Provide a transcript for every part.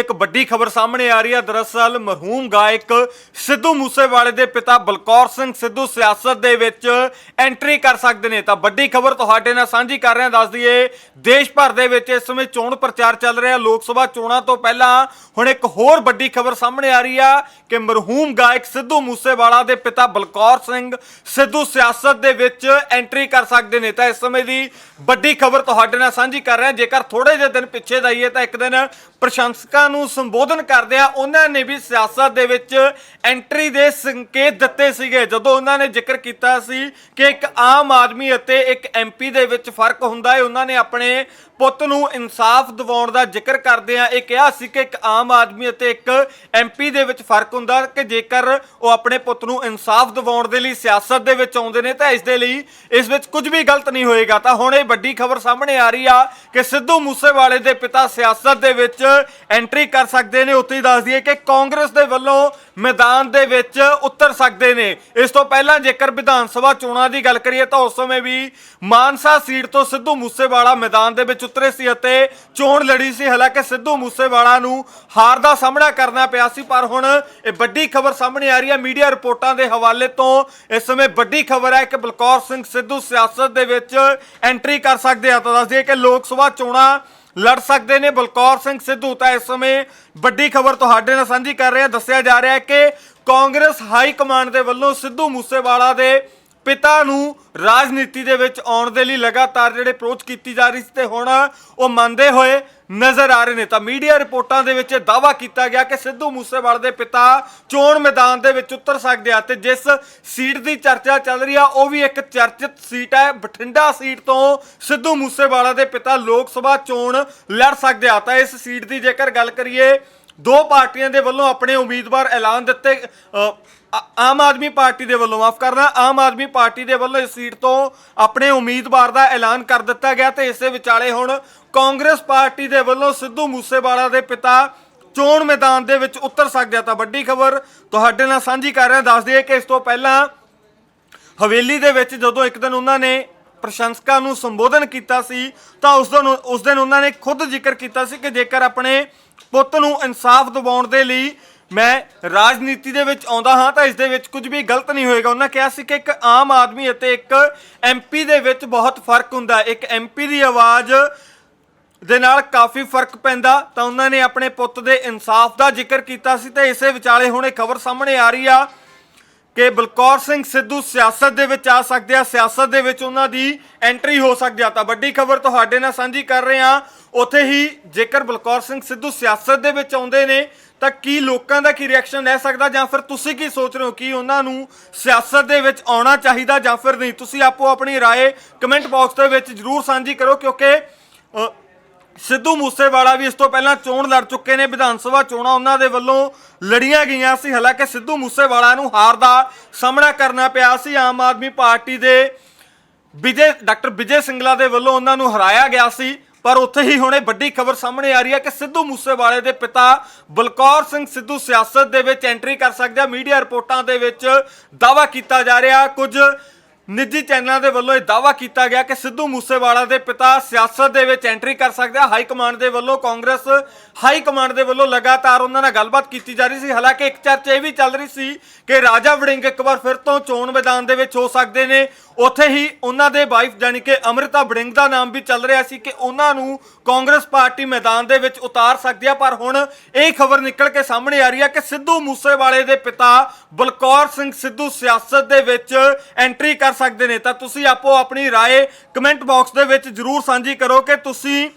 ਇੱਕ ਵੱਡੀ ਖਬਰ ਸਾਹਮਣੇ ਆ ਰਹੀ ਹੈ। ਦਰਅਸਲ ਮਰਹੂਮ ਗਾਇਕ ਸਿੱਧੂ ਮੂਸੇਵਾਲੇ ਦੇ ਪਿਤਾ ਬਲਕੌਰ ਸਿੰਘ ਸਿੱਧੂ ਸਿਆਸਤ ਦੇ ਵਿੱਚ ਐਂਟਰੀ ਕਰ ਸਕਦੇ ਨੇ। ਤਾਂ ਵੱਡੀ ਖਬਰ ਤੁਹਾਡੇ ਨਾਲ ਸਾਂਝੀ ਕਰ ਰਿਹਾ। ਹਾਂ ਦੱਸ ਦਈਏ, ਦੇਸ਼ ਭਰ ਦੇ ਵਿੱਚ ਇਸ ਸਮੇਂ ਚੋਣ ਪ੍ਰਚਾਰ ਚੱਲ ਰਿਹਾ। ਲੋਕ ਸਭਾ ਚੋਣਾਂ ਤੋਂ ਪਹਿਲਾਂ ਹੁਣ ਇੱਕ ਹੋਰ ਵੱਡੀ ਖਬਰ ਸਾਹਮਣੇ ਆ ਰਹੀ ਆ ਕਿ ਮਰਹੂਮ ਗਾਇਕ ਸਿੱਧੂ ਮੂਸੇਵਾਲਾ ਦੇ ਪਿਤਾ ਬਲਕੌਰ ਸਿੰਘ ਸਿੱਧੂ ਸਿਆਸਤ ਦੇ ਵਿੱਚ ਐਂਟਰੀ ਕਰ ਸਕਦੇ ਨੇ। ਤਾਂ ਇਸ ਸਮੇਂ ਦੀ ਵੱਡੀ ਖਬਰ ਤੁਹਾਡੇ ਨਾਲ ਸਾਂਝੀ ਕਰ ਰਿਹਾ। ਜੇਕਰ ਥੋੜੇ ਜਿਹੇ ਦਿਨ ਪਿੱਛੇ ਜਾਈਏ ਤਾਂ ਇੱਕ ਦਿਨ ਪ੍ਰਸ਼ੰਸਕਾਂ ਨੂੰ ਸੰਬੋਧਨ ਕਰਦਿਆਂ ਉਹਨਾਂ ਨੇ ਵੀ ਸਿਆਸਤ ਦੇ ਵਿੱਚ ਐਂਟਰੀ ਦੇ ਸੰਕੇਤ ਦਿੱਤੇ ਸੀਗੇ। ਜਦੋਂ ਉਹਨਾਂ ਨੇ ਜ਼ਿਕਰ ਕੀਤਾ ਸੀ ਕਿ ਇੱਕ ਆਮ ਆਦਮੀ ਅਤੇ ਇੱਕ ਐਮਪੀ ਦੇ ਵਿੱਚ ਫ਼ਰਕ ਹੁੰਦਾ ਹੈ, ਉਹਨਾਂ ਨੇ ਆਪਣੇ ਪੁੱਤ ਨੂੰ ਇਨਸਾਫ ਦਿਵਾਉਣ ਦਾ ਜ਼ਿਕਰ ਕਰਦਿਆਂ ਇਹ ਕਿਹਾ ਸੀ ਕਿ ਇੱਕ ਆਮ ਆਦਮੀ ਅਤੇ ਇੱਕ ਐਮਪੀ ਦੇ ਵਿੱਚ ਫ਼ਰਕ ਹੁੰਦਾ ਕਿ ਜੇਕਰ ਉਹ ਆਪਣੇ ਪੁੱਤ ਨੂੰ ਇਨਸਾਫ ਦਿਵਾਉਣ ਦੇ ਲਈ ਸਿਆਸਤ ਦੇ ਵਿੱਚ ਆਉਂਦੇ ਨੇ, ਤਾਂ ਇਸ ਦੇ ਲਈ ਇਸ ਵਿੱਚ ਕੁਝ ਵੀ ਗਲਤ ਨਹੀਂ ਹੋਏਗਾ। ਤਾਂ ਹੁਣ ਇਹ ਵੱਡੀ ਖਬਰ ਸਾਹਮਣੇ ਆ ਰਹੀ ਆ ਕਿ ਸਿੱਧੂ ਮੂਸੇਵਾਲੇ ਦੇ ਪਿਤਾ ਸਿਆਸਤ ਦੇ ਵਿੱਚ ਐਂਟਰੀ ਕਰ ਸਕਦੇ ਨੇ, ਉੱਥੇ ਹੀ ਦੱਸ ਦਈਏ ਕਿ ਕਾਂਗਰਸ ਦੇ ਵੱਲੋਂ ਮੈਦਾਨ ਦੇ ਵਿੱਚ ਉਤਰ ਸਕਦੇ ਨੇ। ਇਸ ਤੋਂ ਪਹਿਲਾਂ ਜੇਕਰ ਵਿਧਾਨ ਸਭਾ ਚੋਣਾਂ ਦੀ ਗੱਲ ਕਰੀਏ ਤਾਂ ਉਸ ਸਮੇਂ ਵੀ ਮਾਨਸਾ ਸੀਟ ਤੋਂ ਸਿੱਧੂ ਮੂਸੇਵਾਲਾ ਮੈਦਾਨ ਦੇ ਵਿੱਚ ਉਤਰੇ ਸੀ ਅਤੇ ਚੋਣ ਲੜੀ ਸੀ। ਹਾਲਾਂਕਿ ਸਿੱਧੂ ਮੂਸੇਵਾਲਾ ਨੂੰ ਹਾਰ ਦਾ ਸਾਹਮਣਾ ਕਰਨਾ ਪਿਆ ਸੀ, ਪਰ ਹੁਣ ਇਹ ਵੱਡੀ ਖਬਰ ਸਾਹਮਣੇ ਆ ਰਹੀ ਹੈ। ਮੀਡੀਆ ਰਿਪੋਰਟਾਂ ਦੇ ਹਵਾਲੇ ਤੋਂ ਇਸ ਸਮੇਂ ਵੱਡੀ ਖਬਰ ਹੈ ਕਿ ਬਲਕੌਰ ਸਿੰਘ ਸਿੱਧੂ ਸਿਆਸਤ ਦੇ ਵਿੱਚ ਐਂਟਰੀ ਕਰ ਸਕਦੇ ਆ। ਤਾਂ ਦੱਸ ਦਈਏ ਕਿ ਲੋਕ ਸਭਾ ਚੋਣਾਂ ਲੜ ਸਕਦੇ ਨੇ। ਬਲਕੌਰ ਸਿੰਘ ਸਿੱਧੂ ਤਾਂ ਇਸ ਸਮੇਂ ਵੱਡੀ ਖਬਰ ਤੁਹਾਡੇ ਨਾਲ ਸਾਂਝੀ ਕਰ ਰਹੇ। ਹਾਂ ਦੱਸਿਆ ਜਾ ਰਿਹਾ ਹੈ ਕਿ ਕਾਂਗਰਸ ਹਾਈ ਕਮਾਂਡ ਦੇ ਵੱਲੋਂ ਸਿੱਧੂ ਮੂਸੇਵਾਲਾ ਦੇ ਪਿਤਾ ਨੂੰ ਰਾਜਨੀਤੀ ਦੇ ਵਿੱਚ ਆਉਣ ਦੇ ਲਈ ਲਗਾਤਾਰ ਜਿਹੜੇ ਅਪਰੋਚ ਕੀਤੀ ਜਾ ਰਹੀ ਸੀ ਤੇ ਹੁਣ ਉਹ ਮੰਨਦੇ ਹੋਏ ਨਜ਼ਰ ਆ ਰਹੇ ਨੇ। ਤਾਂ ਮੀਡੀਆ ਰਿਪੋਰਟਾਂ ਦੇ ਵਿੱਚ ਦਾਵਾ ਕੀਤਾ ਗਿਆ ਕਿ ਸਿੱਧੂ ਮੂਸੇਵਾਲੇ ਦੇ ਪਿਤਾ ਚੋਣ ਮੈਦਾਨ ਦੇ ਵਿੱਚ ਉਤਰ ਸਕਦੇ ਆ ਤੇ ਜਿਸ ਸੀਟ ਦੀ ਚਰਚਾ ਚੱਲ ਰਹੀ ਆ, ਉਹ ਵੀ ਇੱਕ ਚਰਚਿਤ ਸੀਟ ਹੈ। ਬਠਿੰਡਾ ਸੀਟ ਤੋਂ ਸਿੱਧੂ ਮੂਸੇਵਾਲਾ ਦੇ ਪਿਤਾ ਲੋਕ ਸਭਾ ਚੋਣ ਲੜ ਸਕਦੇ ਆ। ਤਾਂ ਇਸ ਸੀਟ ਦੀ ਜੇਕਰ ਗੱਲ ਕਰੀਏ ਦੋ ਪਾਰਟੀਆਂ ਦੇ ਵੱਲੋਂ ਆਪਣੇ ਉਮੀਦਵਾਰ ਐਲਾਨ ਦਿੱਤੇ ਆਮ ਆਦਮੀ ਪਾਰਟੀ ਦੇ ਵੱਲੋਂ, ਮਾਫ ਕਰਨਾ, ਆਮ ਆਦਮੀ ਪਾਰਟੀ ਦੇ ਵੱਲੋਂ ਇਸ ਸੀਟ ਤੋਂ ਆਪਣੇ ਉਮੀਦਵਾਰ ਦਾ ਐਲਾਨ ਕਰ ਦਿੱਤਾ ਗਿਆ ਤੇ ਇਸੇ ਵਿਚਾਲੇ ਹੁਣ ਕਾਂਗਰਸ ਪਾਰਟੀ ਦੇ ਵੱਲੋਂ ਸਿੱਧੂ ਮੂਸੇਵਾਲਾ ਦੇ ਪਿਤਾ ਚੋਣ ਮੈਦਾਨ ਦੇ ਵਿੱਚ ਉਤਰ ਸਕਦੇ ਆ ਤਾਂ ਵੱਡੀ ਖਬਰ ਤੁਹਾਡੇ ਨਾਲ ਸਾਂਝੀ ਕਰ ਰਿਹਾ, ਦੱਸ ਦਈਏ ਕਿ ਇਸ ਤੋਂ ਪਹਿਲਾਂ ਹਵੇਲੀ ਦੇ ਵਿੱਚ ਜਦੋਂ ਇੱਕ ਦਿਨ ਉਹਨਾਂ ਨੇ ਪ੍ਰਸ਼ੰਸਕਾਂ ਨੂੰ ਸੰਬੋਧਨ ਕੀਤਾ ਸੀ, ਤਾਂ ਉਸ ਦਿਨ ਉਸ ਦਿਨ ਉਹਨਾਂ ਨੇ ਖੁਦ ਜ਼ਿਕਰ ਕੀਤਾ ਸੀ ਕਿ ਜੇਕਰ ਆਪਣੇ ਪੁੱਤ ਨੂੰ ਇਨਸਾਫ ਦਿਵਾਉਣ ਦੇ ਲਈ ਮੈਂ ਰਾਜਨੀਤੀ ਦੇ ਵਿੱਚ ਆਉਂਦਾ ਹਾਂ ਤਾਂ ਇਸ ਦੇ ਵਿੱਚ ਕੁਝ ਵੀ ਗਲਤ ਨਹੀਂ ਹੋਏਗਾ। ਉਹਨਾਂ ਕਿਹਾ ਸੀ ਕਿ ਇੱਕ ਆਮ ਆਦਮੀ ਅਤੇ ਇੱਕ ਐਮਪੀ ਦੇ ਵਿੱਚ ਬਹੁਤ ਫ਼ਰਕ ਹੁੰਦਾ ਹੈ। ਇੱਕ ਐਮਪੀ ਦੀ ਆਵਾਜ਼ ਦੇ ਨਾਲ ਕਾਫੀ ਫ਼ਰਕ ਪੈਂਦਾ। ਤਾਂ ਉਹਨਾਂ ਨੇ ਆਪਣੇ ਪੁੱਤ ਦੇ ਇਨਸਾਫ ਦਾ ਜ਼ਿਕਰ ਕੀਤਾ ਸੀ ਤੇ ਇਸੇ ਵਿਚਾਲੇ ਹੁਣ ਇਹ ਖਬਰ ਸਾਹਮਣੇ ਆ ਰਹੀ ਆ। ਕਿ ਬਲਕੌਰ ਸਿੰਘ ਸਿੱਧੂ ਸਿਆਸਤ ਦੇ ਵਿੱਚ ਆ ਸਕਦੇ ਆ ਸਿਆਸਤ ਦੇ ਵਿੱਚ ਉਹਨਾਂ ਦੀ ਐਂਟਰੀ ਹੋ ਸਕਦੀ ਆ ਤਾਂ ਵੱਡੀ ਖਬਰ ਤੁਹਾਡੇ ਨਾਲ ਸਾਂਝੀ ਕਰ ਰਹੇ ਆ ਉੱਥੇ ਹੀ ਜੇਕਰ ਬਲਕੌਰ ਸਿੰਘ ਸਿੱਧੂ ਸਿਆਸਤ ਦੇ ਵਿੱਚ ਆਉਂਦੇ ਨੇ ਤਾਂ ਕੀ ਲੋਕਾਂ ਦਾ ਕੀ ਰਿਐਕਸ਼ਨ ਰਹਿ ਸਕਦਾ ਜਾਂ ਫਿਰ ਤੁਸੀਂ ਕੀ ਸੋਚ ਰਹੇ ਹੋ ਕਿ ਉਹਨਾਂ ਨੂੰ ਸਿਆਸਤ ਦੇ ਵਿੱਚ ਆਉਣਾ ਚਾਹੀਦਾ ਜਾਂ ਫਿਰ ਨਹੀਂ ਤੁਸੀਂ ਆਪੋ ਆਪਣੀ رائے ਕਮੈਂਟ ਬਾਕਸ ਦੇ ਵਿੱਚ ਜਰੂਰ ਸਾਂਝੀ ਕਰੋ ਕਿਉਂਕਿ ਅ, ਸਿੱਧੂ ਮੂਸੇਵਾਲਾ ਵੀ ਇਸ ਤੋਂ ਪਹਿਲਾਂ ਚੋਣ ਲੜ ਚੁੱਕੇ ਨੇ। ਵਿਧਾਨ ਸਭਾ ਚੋਣਾਂ ਉਹਨਾਂ ਦੇ ਵੱਲੋਂ ਲੜੀਆਂ ਗਈਆਂ ਸੀ। ਹਾਲਾਂਕਿ ਸਿੱਧੂ ਮੂਸੇਵਾਲਾ ਨੂੰ ਹਾਰ ਦਾ ਸਾਹਮਣਾ ਕਰਨਾ ਪਿਆ ਸੀ। ਆਮ ਆਦਮੀ ਪਾਰਟੀ ਦੇ ਵਿਜੇ, ਡਾਕਟਰ ਵਿਜੇ ਸਿੰਗਲਾ ਦੇ ਵੱਲੋਂ ਉਹਨਾਂ ਨੂੰ ਹਰਾਇਆ ਗਿਆ ਸੀ। ਪਰ ਉੱਥੇ ਹੀ ਹੁਣੇ ਵੱਡੀ ਖਬਰ ਸਾਹਮਣੇ ਆ ਰਹੀ ਹੈ ਕਿ ਸਿੱਧੂ ਮੂਸੇਵਾਲੇ ਦੇ ਪਿਤਾ ਬਲਕੌਰ ਸਿੰਘ ਸਿੱਧੂ ਸਿਆਸਤ ਦੇ ਵਿੱਚ ਐਂਟਰੀ ਕਰ ਸਕਦੇ ਆ। ਮੀਡੀਆ ਰਿਪੋਰਟਾਂ ਦੇ ਵਿੱਚ ਦਾਵਾ ਕੀਤਾ ਜਾ ਰਿਹਾ। ਕੁਝ ਨਿੱਜੀ ਚੈਨਲਾਂ ਦੇ ਵੱਲੋਂ ਇਹ ਦਾਵਾ ਕੀਤਾ ਗਿਆ ਕਿ ਸਿੱਧੂ ਮੂਸੇਵਾਲਾ ਦੇ ਪਿਤਾ ਸਿਆਸਤ ਦੇ ਵਿੱਚ ਐਂਟਰੀ ਕਰ ਸਕਦੇ ਆ। ਹਾਈ ਕਮਾਂਡ ਦੇ ਵੱਲੋਂ ਕਾਂਗਰਸ, ਹਾਈ ਕਮਾਂਡ ਦੇ ਵੱਲੋਂ ਲਗਾਤਾਰ ਉਹਨਾਂ ਨਾਲ ਗੱਲਬਾਤ ਕੀਤੀ ਜਾ ਰਹੀ ਸੀ। ਹਾਲਾਂਕਿ ਇੱਕ ਚਰਚਾ ਇਹ ਵੀ ਚੱਲ ਰਹੀ ਸੀ ਕਿ ਰਾਜਾ ਵੜਿੰਗ ਇੱਕ ਵਾਰ ਫਿਰ ਤੋਂ ਚੋਣ ਮੈਦਾਨ ਦੇ ਵਿੱਚ ਹੋ ਸਕਦੇ ਨੇ। ਉੱਥੇ ਹੀ ਉਹਨਾਂ ਦੇ ਵਾਈਫ ਜਾਨੀ ਕਿ ਅਮ੍ਰਿਤਾ ਵੜਿੰਗ ਦਾ ਨਾਮ ਵੀ ਚੱਲ ਰਿਹਾ ਸੀ ਕਿ ਉਹਨਾਂ ਨੂੰ ਕਾਂਗਰਸ ਪਾਰਟੀ ਮੈਦਾਨ ਦੇ ਵਿੱਚ ਉਤਾਰ ਸਕਦੀ ਆ। ਪਰ ਹੁਣ ਇਹ ਖਬਰ ਨਿਕਲ ਕੇ ਸਾਹਮਣੇ ਆ ਰਹੀ ਹੈ ਕਿ ਸਿੱਧੂ ਮੂਸੇਵਾਲੇ ਦੇ ਪਿਤਾ ਬਲਕੌਰ ਸਿੰਘ ਸਿੱਧੂ ਸਿਆਸਤ ਦੇ ਵਿੱਚ ਐਂਟਰੀ ਕਰ ਸਕਦੇ ਨੇ। ਤਾਂ ਤੁਸੀਂ ਆਪੋ ਆਪਣੀ ਰਾਏ ਕਮੈਂਟ ਬਾਕਸ ਦੇ ਵਿੱਚ ਜਰੂਰ ਸਾਂਝੀ ਕਰੋ ਕਿ ਤੁਸੀਂ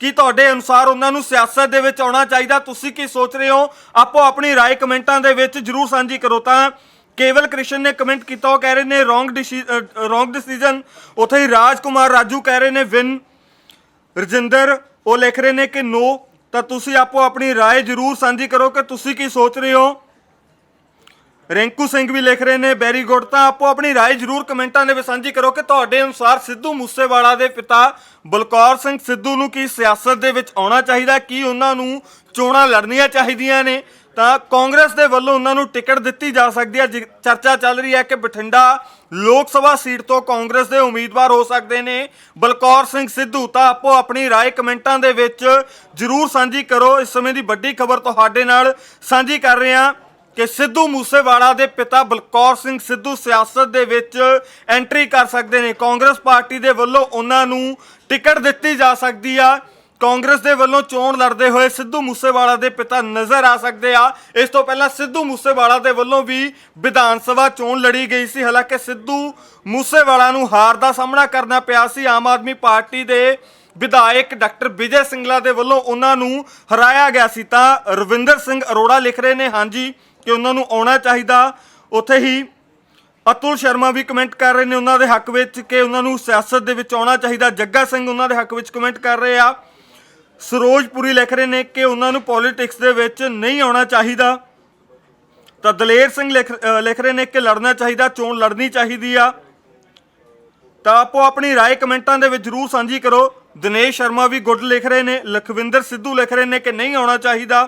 ਕੀ ਤੁਹਾਡੇ ਅਨੁਸਾਰ ਉਹਨਾਂ ਨੂੰ ਸਿਆਸਤ ਦੇ ਵਿੱਚ ਆਉਣਾ ਚਾਹੀਦਾ। ਤੁਸੀਂ ਕੀ ਸੋਚ ਰਹੇ ਹੋ? ਆਪੋ ਆਪਣੀ ਰਾਏ ਕਮੈਂਟਾਂ ਦੇ ਵਿੱਚ ਜਰੂਰ ਸਾਂਝੀ ਕਰੋ। ਤਾਂ ਕੇਵਲ ਕ੍ਰਿਸ਼ਨ ਨੇ ਕਮੈਂਟ ਕੀਤਾ, ਉਹ ਕਹਿ ਰਹੇ ਨੇ ਰੋਂਗ ਰੋਂਗ ਡਿਸੀਜਨ ਉਥੇ ਹੀ ਰਾਜਕੁਮਾਰ ਰਾਜੂ ਕਹਿ ਰਹੇ ਨੇ ਵਿਨ ਰਜਿੰਦਰ, ਉਹ ਲਿਖ ਰਹੇ ਨੇ ਕਿ ਨੋ ਤਾਂ ਤੁਸੀਂ ਆਪੋ ਆਪਣੀ ਰਾਏ ਜਰੂਰ ਸਾਂਝੀ ਕਰੋ ਕਿ ਤੁਸੀਂ ਕੀ ਸੋਚ ਰਹੇ ਹੋ? ਰਿੰਕੂ ਸਿੰਘ ਵੀ ਲਿਖ ਰਹੇ ਨੇ ਵੈਰੀ ਗੁੱਡ ਤਾਂ ਆਪੋ ਆਪਣੀ رائے ਜਰੂਰ ਕਮੈਂਟਾਂ ਦੇ ਵਿੱਚ ਸਾਂਝੀ ਕਰੋ ਕਿ ਤੁਹਾਡੇ ਅਨੁਸਾਰ ਸਿੱਧੂ ਮੂਸੇਵਾਲਾ ਦੇ ਪਿਤਾ ਬਲਕੌਰ ਸਿੰਘ ਸਿੱਧੂ ਨੂੰ ਕੀ ਸਿਆਸਤ ਦੇ ਵਿੱਚ ਆਉਣਾ ਚਾਹੀਦਾ ਕੀ ਉਹਨਾਂ ਨੂੰ ਚੋਣਾਂ ਲੜਨੀਆਂ ਚਾਹੀਦੀਆਂ ਨੇ ਤਾਂ ਕਾਂਗਰਸ ਦੇ ਵੱਲੋਂ ਉਹਨਾਂ ਨੂੰ ਟਿਕਟ ਦਿੱਤੀ ਜਾ ਸਕਦੀ ਹੈ ਜਿ- ਚਰਚਾ ਚੱਲ ਰਹੀ ਹੈ ਕਿ ਬਠਿੰਡਾ ਲੋਕ ਸਭਾ ਸੀਟ ਤੋਂ ਕਾਂਗਰਸ ਦੇ ਉਮੀਦਵਾਰ ਹੋ ਸਕਦੇ ਨੇ ਬਲਕੌਰ ਸਿੰਘ ਸਿੱਧੂ ਤਾਂ ਆਪੋ ਆਪਣੀ رائے ਕਮੈਂਟਾਂ ਦੇ ਵਿੱਚ ਜਰੂਰ ਸਾਂਝੀ ਕਰੋ ਇਸ ਸਮੇਂ ਦੀ ਵੱਡੀ ਖਬਰ ਤੁਹਾਡੇ ਨਾਲ ਸਾਂਝੀ ਕਰ ਰਹੇ ਹਾਂ ਕਿ ਸਿੱਧੂ ਮੂਸੇਵਾਲਾ ਦੇ ਪਿਤਾ ਬਲਕੌਰ ਸਿੰਘ ਸਿੱਧੂ ਸਿਆਸਤ ਦੇ ਵਿੱਚ ਐਂਟਰੀ ਕਰ ਸਕਦੇ ਨੇ। ਕਾਂਗਰਸ ਪਾਰਟੀ ਦੇ ਵੱਲੋਂ ਉਹਨਾਂ ਨੂੰ ਟਿਕਟ ਦਿੱਤੀ ਜਾ ਸਕਦੀ ਆ। ਕਾਂਗਰਸ ਦੇ ਵੱਲੋਂ ਚੋਣ ਲੜਦੇ ਹੋਏ ਸਿੱਧੂ ਮੂਸੇਵਾਲਾ ਦੇ ਪਿਤਾ ਨਜ਼ਰ ਆ ਸਕਦੇ ਆ। ਇਸ ਤੋਂ ਪਹਿਲਾਂ ਸਿੱਧੂ ਮੂਸੇਵਾਲਾ ਦੇ ਵੱਲੋਂ ਵੀ ਵਿਧਾਨ ਸਭਾ ਚੋਣ ਲੜੀ ਗਈ ਸੀ। ਹਾਲਾਂਕਿ ਸਿੱਧੂ ਮੂਸੇਵਾਲਾ ਨੂੰ ਹਾਰ ਦਾ ਸਾਹਮਣਾ ਕਰਨਾ ਪਿਆ ਸੀ। ਆਮ ਆਦਮੀ ਪਾਰਟੀ ਦੇ ਵਿਧਾਇਕ ਡਾਕਟਰ ਵਿਜੇ ਸਿੰਗਲਾ ਦੇ ਵੱਲੋਂ ਉਹਨਾਂ ਨੂੰ ਹਰਾਇਆ ਗਿਆ ਸੀ। ਤਾਂ ਰਵਿੰਦਰ ਸਿੰਘ ਅਰੋੜਾ ਲਿਖ ਰਹੇ ਨੇ, ਹਾਂਜੀ ਕਿ ਉਹਨਾਂ ਨੂੰ ਆਉਣਾ ਚਾਹੀਦਾ ਉੱਥੇ ਹੀ ਅਤੁਲ ਸ਼ਰਮਾ ਵੀ ਕਮੈਂਟ ਕਰ ਰਹੇ ਨੇ ਉਹਨਾਂ ਦੇ ਹੱਕ ਵਿੱਚ ਕਿ ਉਹਨਾਂ ਨੂੰ ਸਿਆਸਤ ਦੇ ਵਿੱਚ ਆਉਣਾ ਚਾਹੀਦਾ ਜੱਗਾ ਸਿੰਘ ਉਹਨਾਂ ਦੇ ਹੱਕ ਵਿੱਚ ਕਮੈਂਟ ਕਰ ਰਹੇ ਆ ਸਰੋਜਪੁਰੀ ਲਿਖ ਰਹੇ ਨੇ ਕਿ ਉਹਨਾਂ ਨੂੰ ਪੋਲਿਟਿਕਸ ਦੇ ਵਿੱਚ ਨਹੀਂ ਆਉਣਾ ਚਾਹੀਦਾ ਤਾਂ ਦਲੇਰ ਸਿੰਘ ਲਿਖ ਅ, ਲਿਖ ਰਹੇ ਨੇ ਕਿ ਲੜਨਾ ਚਾਹੀਦਾ ਚੋਣ ਲੜਨੀ ਚਾਹੀਦੀ ਆ ਤਾਂ ਆਪੋ ਆਪਣੀ رائے ਕਮੈਂਟਾਂ ਦੇ ਵਿੱਚ ਜਰੂਰ ਸਾਂਝੀ ਕਰੋ ਦਿਨੇਸ਼ ਸ਼ਰਮਾ ਵੀ ਗੁੱਡ ਲਿਖ ਰਹੇ ਨੇ ਲਖਵਿੰਦਰ ਸਿੱਧੂ ਲਿਖ ਰਹੇ ਨੇ ਕਿ ਨਹੀਂ ਆਉਣਾ ਚਾਹੀਦਾ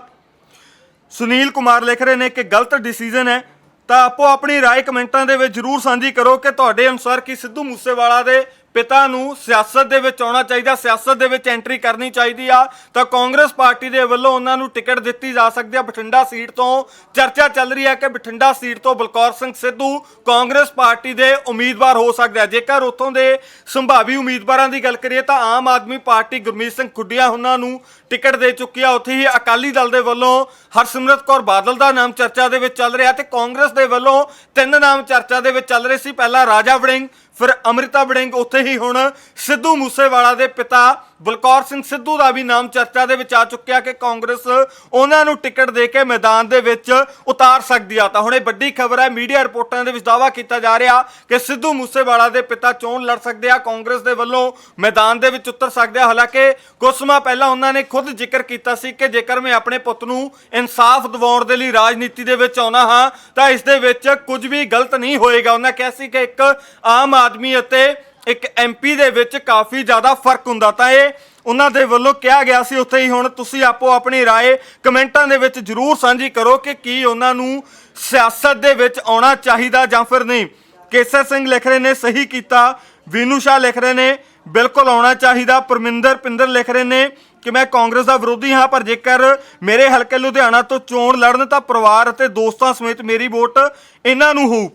ਸੁਨੀਲ ਕੁਮਾਰ ਲਿਖ ਰਹੇ ਨੇ ਕਿ ਗਲਤ ਡਿਸੀਜਨ ਹੈ ਤਾਂ ਆਪੋ ਆਪਣੀ رائے ਕਮੈਂਟਾਂ ਦੇ ਵਿੱਚ ਜਰੂਰ ਸਾਂਝੀ ਕਰੋ ਕਿ ਤੁਹਾਡੇ ਅਨੁਸਾਰ ਕੀ ਸਿੱਧੂ ਮੂਸੇਵਾਲਾ ਦੇ ਪਿਤਾ ਨੂੰ ਸਿਆਸਤ ਦੇ ਵਿੱਚ ਆਉਣਾ ਚਾਹੀਦਾ, ਸਿਆਸਤ ਦੇ ਵਿੱਚ ਐਂਟਰੀ ਕਰਨੀ ਚਾਹੀਦੀ ਆ, ਤਾਂ ਕਾਂਗਰਸ ਪਾਰਟੀ ਦੇ ਵੱਲੋਂ ਉਹਨਾਂ ਨੂੰ ਟਿਕਟ ਦਿੱਤੀ ਜਾ ਸਕਦੀ ਆ। ਬਠਿੰਡਾ ਸੀਟ ਤੋਂ ਚਰਚਾ ਚੱਲ ਰਹੀ ਹੈ ਕਿ ਬਠਿੰਡਾ ਸੀਟ ਤੋਂ ਬਲਕੌਰ ਸਿੰਘ ਸਿੱਧੂ ਕਾਂਗਰਸ ਪਾਰਟੀ ਦੇ ਉਮੀਦਵਾਰ ਹੋ ਸਕਦੇ ਆ ਜੇਕਰ ਉੱਥੋਂ ਦੇ ਸੰਭਾਵੀ ਉਮੀਦਵਾਰਾਂ ਦੀ ਗੱਲ ਕਰੀਏ, ਤਾਂ ਆਮ ਆਦਮੀ ਪਾਰਟੀ ਗੁਰਮੀਤ ਸਿੰਘ ਖੁੱਡੀਆਂ ਉਹਨਾਂ ਨੂੰ ਟਿਕਟ ਦੇ ਚੁੱਕੀ ਆ। ਉੱਥੇ ਹੀ ਅਕਾਲੀ ਦਲ ਦੇ ਵੱਲੋਂ ਹਰਸਿਮਰਤ ਕੌਰ ਬਾਦਲ ਦਾ ਨਾਮ ਚਰਚਾ ਦੇ ਵਿੱਚ ਚੱਲ ਰਿਹਾ ਤੇ ਕਾਂਗਰਸ ਦੇ ਵੱਲੋਂ ਤਿੰਨ ਨਾਮ ਚਰਚਾ ਦੇ ਵਿੱਚ ਚੱਲ ਰਹੇ ਸੀ। ਪਹਿਲਾ ਰਾਜਾ ਵੜਿੰਗ ਫਿਰ ਅਮ੍ਰਿਤਾ ਬੜਿੰਗ ਉੱਥੇ ਹੀ ਹੁਣ ਸਿੱਧੂ ਮੂਸੇਵਾਲਾ ਦੇ ਪਿਤਾ ਬਲਕੌਰ ਸਿੰਘ ਸਿੱਧੂ ਦਾ ਵੀ ਨਾਮ ਚਰਚਾ ਦੇ ਵਿੱਚ ਆ ਚੁੱਕਿਆ ਕਿ ਕਾਂਗਰਸ ਉਹਨਾਂ ਨੂੰ ਟਿਕਟ ਦੇ ਕੇ ਮੈਦਾਨ ਦੇ ਵਿੱਚ ਉਤਾਰ ਸਕਦੀ ਆ। ਤਾਂ ਹੁਣ ਇਹ ਵੱਡੀ ਖਬਰ ਹੈ, ਮੀਡੀਆ ਰਿਪੋਰਟਾਂ ਦੇ ਵਿੱਚ ਦਾਵਾ ਕੀਤਾ ਜਾ ਰਿਹਾ ਕਿ ਸਿੱਧੂ ਮੂਸੇਵਾਲਾ ਦੇ ਪਿਤਾ ਚੋਣ ਲੜ ਸਕਦੇ ਆ, ਕਾਂਗਰਸ ਦੇ ਵੱਲੋਂ ਮੈਦਾਨ ਦੇ ਵਿੱਚ ਉਤਰ ਸਕਦੇ ਆ। ਹਾਲਾਂਕਿ ਕੁਝ ਸਮਾਂ ਪਹਿਲਾਂ ਉਹਨਾਂ ਨੇ ਖੁਦ ਜ਼ਿਕਰ ਕੀਤਾ ਸੀ ਕਿ ਜੇਕਰ ਮੈਂ ਆਪਣੇ ਪੁੱਤ ਨੂੰ ਇਨਸਾਫ ਦਿਵਾਉਣ ਦੇ ਲਈ ਰਾਜਨੀਤੀ ਦੇ ਵਿੱਚ ਆਉਣਾ ਹਾਂ, ਤਾਂ ਇਸ ਦੇ ਵਿੱਚ ਕੁਝ ਵੀ ਗਲਤ ਨਹੀਂ ਹੋਏਗਾ। ਉਹਨਾਂ ਕਿਹਾ ਸੀ ਕਿ ਇੱਕ ਆਮ ਆਦਮੀ ਅਤੇ ਇੱਕ ਐਮਪੀ ਦੇ ਵਿੱਚ ਕਾਫੀ ਜ਼ਿਆਦਾ ਫਰਕ ਹੁੰਦਾ ਤਾਂ ਇਹ ਉਹਨਾਂ ਦੇ ਵੱਲੋਂ ਕਿਹਾ ਗਿਆ ਸੀ ਉੱਥੇ ਹੀ ਹੁਣ ਤੁਸੀਂ ਆਪੋ ਆਪਣੀ رائے ਕਮੈਂਟਾਂ ਦੇ ਵਿੱਚ ਜਰੂਰ ਸਾਂਝੀ ਕਰੋ ਕਿ ਕੀ ਉਹਨਾਂ ਨੂੰ ਸਿਆਸਤ ਦੇ ਵਿੱਚ ਆਉਣਾ ਚਾਹੀਦਾ ਜਾਂ ਫਿਰ ਨਹੀਂ ਕੇਸਰ ਸਿੰਘ ਲਿਖ ਰਹੇ ਨੇ ਸਹੀ ਕੀਤਾ ਵੀਨੂ ਸ਼ਾਹ ਲਿਖ ਰਹੇ ਨੇ ਬਿਲਕੁਲ ਆਉਣਾ ਚਾਹੀਦਾ ਪਰਮਿੰਦਰ ਪਿੰਦਰ ਲਿਖ ਰਹੇ ਨੇ ਕਿ ਮੈਂ ਕਾਂਗਰਸ ਦਾ ਵਿਰੋਧੀ ਹਾਂ ਪਰ ਜੇਕਰ ਮੇਰੇ ਹਲਕੇ ਲੁਧਿਆਣਾ ਤੋਂ ਚੋਣ ਲੜਨ ਤਾਂ ਪਰਿਵਾਰ ਅਤੇ ਦੋਸਤਾਂ ਸਮੇਤ ਮੇਰੀ ਵੋਟ ਇਹਨਾਂ ਨੂੰ ਹੋਊ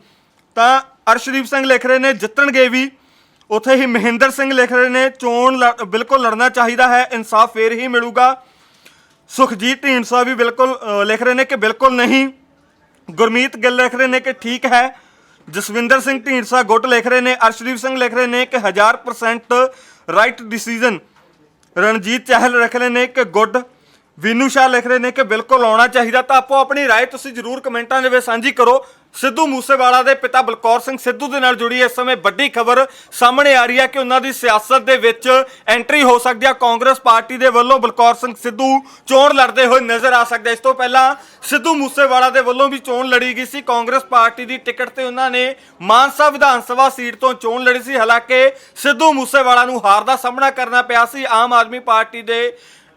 ਤਾਂ ਅਰਸ਼ਦੀਪ ਸਿੰਘ ਲਿਖ ਰਹੇ ਨੇ ਜਿੱਤਣਗੇ ਵੀ ਉੱਥੇ ਹੀ ਮਹਿੰਦਰ ਸਿੰਘ ਲਿਖ ਰਹੇ ਨੇ ਚੋਣ ਲੜ- ਬਿਲਕੁਲ ਲੜਨਾ ਚਾਹੀਦਾ ਹੈ ਇਨਸਾਫ ਫੇਰ ਹੀ ਮਿਲੂਗਾ ਸੁਖਜੀਤ ਢੀਂਡਸਾ ਵੀ ਬਿਲਕੁਲ ਅ, ਲਿਖ ਰਹੇ ਨੇ ਕਿ ਬਿਲਕੁਲ ਨਹੀਂ ਗੁਰਮੀਤ ਗਿੱਲ ਲਿਖ ਰਹੇ ਨੇ ਕਿ ਠੀਕ ਹੈ ਜਸਵਿੰਦਰ ਸਿੰਘ ਢੀਂਡਸਾ ਗੁੱਟ ਲਿਖ ਰਹੇ ਨੇ ਅਰਸ਼ਦੀਪ ਸਿੰਘ ਲਿਖ ਰਹੇ ਨੇ ਕਿ 1000% ਰਾਈਟ ਡਿਸੀਜਨ ਰਣਜੀਤ ਚਾਹਲ ਲਿਖ ਰਹੇ ਨੇ ਕਿ ਗੁੱਡ ਵੀਨੂ ਸ਼ਾਹ ਲਿਖ ਰਹੇ ਨੇ ਕਿ ਬਿਲਕੁਲ ਆਉਣਾ ਚਾਹੀਦਾ ਤਾਂ ਆਪੋ ਆਪਣੀ رائے ਤੁਸੀਂ ਜਰੂਰ ਕਮੈਂਟਾਂ ਦੇ ਵਿੱਚ ਸਾਂਝੀ ਕਰੋ ਸਿੱਧੂ ਮੂਸੇਵਾਲਾ ਦੇ ਪਿਤਾ ਬਲਕੌਰ ਸਿੰਘ ਸਿੱਧੂ ਦੇ ਨਾਲ ਜੁੜੀ ਇਸ ਸਮੇਂ ਵੱਡੀ ਖਬਰ ਸਾਹਮਣੇ ਆ ਰਹੀ ਹੈ ਕਿ ਉਹਨਾਂ ਦੀ ਸਿਆਸਤ ਦੇ ਵਿੱਚ ਐਂਟਰੀ ਹੋ ਸਕਦੀ ਹੈ। ਕਾਂਗਰਸ ਪਾਰਟੀ ਦੇ ਵੱਲੋਂ ਬਲਕੌਰ ਸਿੰਘ ਸਿੱਧੂ ਚੋਣ ਲੜਦੇ ਹੋਏ ਨਜ਼ਰ ਆ ਸਕਦੇ ਇਸ ਤੋਂ ਪਹਿਲਾਂ ਸਿੱਧੂ ਮੂਸੇਵਾਲਾ ਦੇ ਵੱਲੋਂ ਵੀ ਚੋਣ ਲੜੀ ਗਈ ਸੀ। ਕਾਂਗਰਸ ਪਾਰਟੀ ਦੀ ਟਿਕਟ ਤੇ ਉਹਨਾਂ ਨੇ ਮਾਨਸਾ ਵਿਧਾਨ ਸਭਾ ਸੀਟ ਤੋਂ ਚੋਣ ਲੜੀ ਸੀ। ਹਾਲਾਂਕਿ ਸਿੱਧੂ ਮੂਸੇਵਾਲਾ ਨੂੰ ਹਾਰ ਦਾ ਸਾਹਮਣਾ ਕਰਨਾ ਪਿਆ ਸੀ। ਆਮ ਆਦਮੀ ਪਾਰਟੀ ਦੇ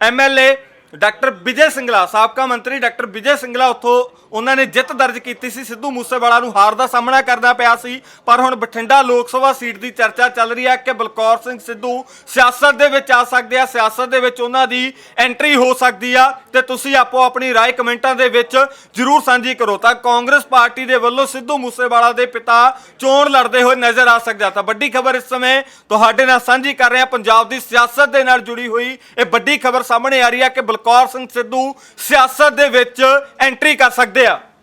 ਐਮਐਲਏ ਡਾਕਟਰ ਵਿਜੇ ਸਿੰਗਲਾ ਸਾਬਕਾ ਮੰਤਰੀ ਡਾਕਟਰ ਵਿਜੇ ਸਿੰਗਲਾ ਉੱਥੋਂ ਉਹਨਾਂ ਨੇ ਜਿੱਤ ਦਰਜ ਕੀਤੀ ਸੀ ਸਿੱਧੂ ਮੂਸੇਵਾਲਾ ਨੂੰ ਹਾਰ ਦਾ ਸਾਹਮਣਾ ਕਰਨਾ ਪਿਆ ਸੀ ਪਰ ਹੁਣ ਬਠਿੰਡਾ ਲੋਕ ਸਭਾ ਸੀਟ ਦੀ ਚਰਚਾ ਚੱਲ ਰਹੀ ਹੈ ਕਿ ਬਲਕੌਰ ਸਿੰਘ ਸਿੱਧੂ ਸਿਆਸਤ ਦੇ ਵਿੱਚ ਆ ਸਕਦੇ ਆ ਸਿਆਸਤ ਦੇ ਵਿੱਚ ਉਹਨਾਂ ਦੀ ਐਂਟਰੀ ਹੋ ਸਕਦੀ ਆ ਤੇ ਤੁਸੀਂ ਆਪੋ ਆਪਣੀ رائے ਕਮੈਂਟਾਂ ਦੇ ਵਿੱਚ ਜਰੂਰ ਸਾਂਝੀ ਕਰੋ ਤਾਂ ਕਾਂਗਰਸ ਪਾਰਟੀ ਦੇ ਵੱਲੋਂ ਸਿੱਧੂ ਮੂਸੇਵਾਲਾ ਦੇ ਪਿਤਾ ਚੋਣ ਲੜਦੇ ਹੋਏ ਨਜ਼ਰ ਆ ਸਕਦਾ ਤਾਂ ਵੱਡੀ ਖਬਰ ਇਸ ਸਮੇਂ ਤੁਹਾਡੇ ਨਾਲ ਸਾਂਝੀ ਕਰ ਰਹੇ ਹਾਂ ਪੰਜਾਬ ਦੀ ਸਿਆਸਤ ਦੇ ਨਾਲ ਜੁੜੀ ਹੋਈ ਇਹ ਵੱਡੀ ਖਬਰ ਸਾਹਮਣੇ ਆ ਰਹੀ ਹੈ ਕਿ ਬਲਕੌਰ ਸਿੰਘ ਸਿੱਧੂ ਸਿਆਸਤ ਦੇ ਵਿੱਚ ਐਂਟਰੀ ਕਰ ਸਕਦੇ ਆ।